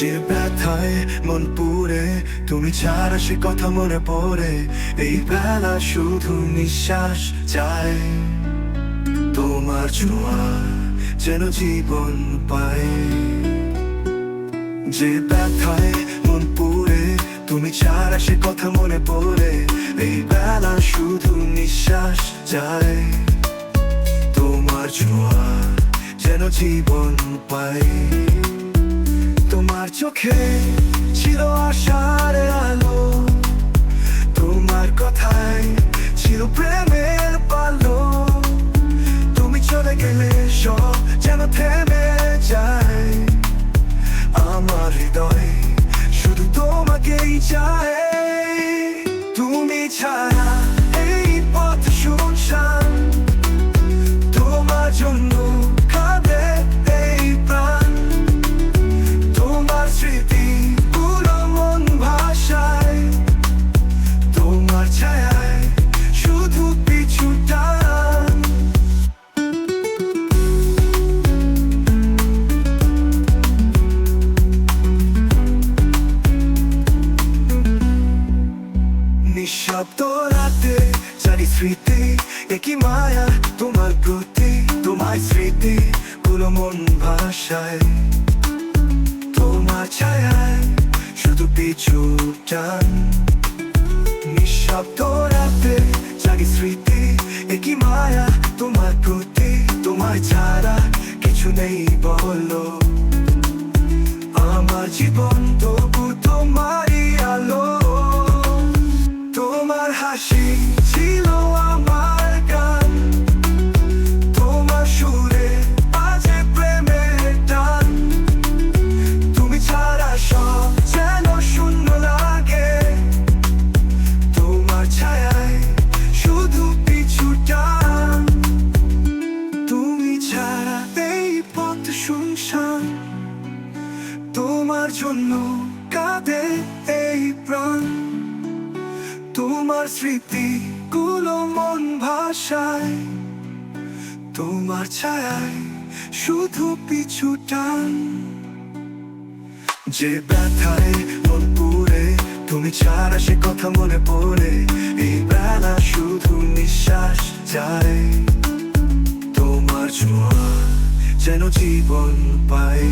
যে ব্যথায় মন পুরে তুমি ছাড়া সে কথা মনে পড়ে। এই বেলা শুধু নিঃশ্বাস চায়। তোমার ছোঁয়া যেন জীবন পায়। যে ব্যথায় মন পুরে তুমি ছাড়া সে কথা মনে পড়ে। এই বেলা শুধু নিঃশ্বাস যায় তোমার ছোঁয়া যেন জীবন পায়। তোমার চোখে ছিল আশার আলো। তোমার কথায় ছিল প্রেমের পালো। তুমি চলে গেলে সব যেন থেমে যায়। আমার হৃদয় শুধু তোমাকেই চায়। তুমি ছাড়া স্মৃতি একই মায়া? তোমার প্রতি তোমার স্মৃতি গুলো মন ভাষায়। তোমার ছায়ায় শুধু পিছু টান। নিঃশব্দ রাতে জাগি স্মৃতি একই মায়া? তোমার প্রতি তোমার ছাড়া কিছু নেই বলো। পথ শুনশান। তোমার জন্য কাঁদে এই প্রাণ। তোমার স্মৃতি গুলো মন ভাষায় তোমার ছায়ায় শুধু পিছু টান। যে ব্যথায় মন পুরে তুমি ছাড়া সে কথা মনে পড়ে। এই বেলা শুধু নিঃশ্বাস যায়। যেন জীবন পাই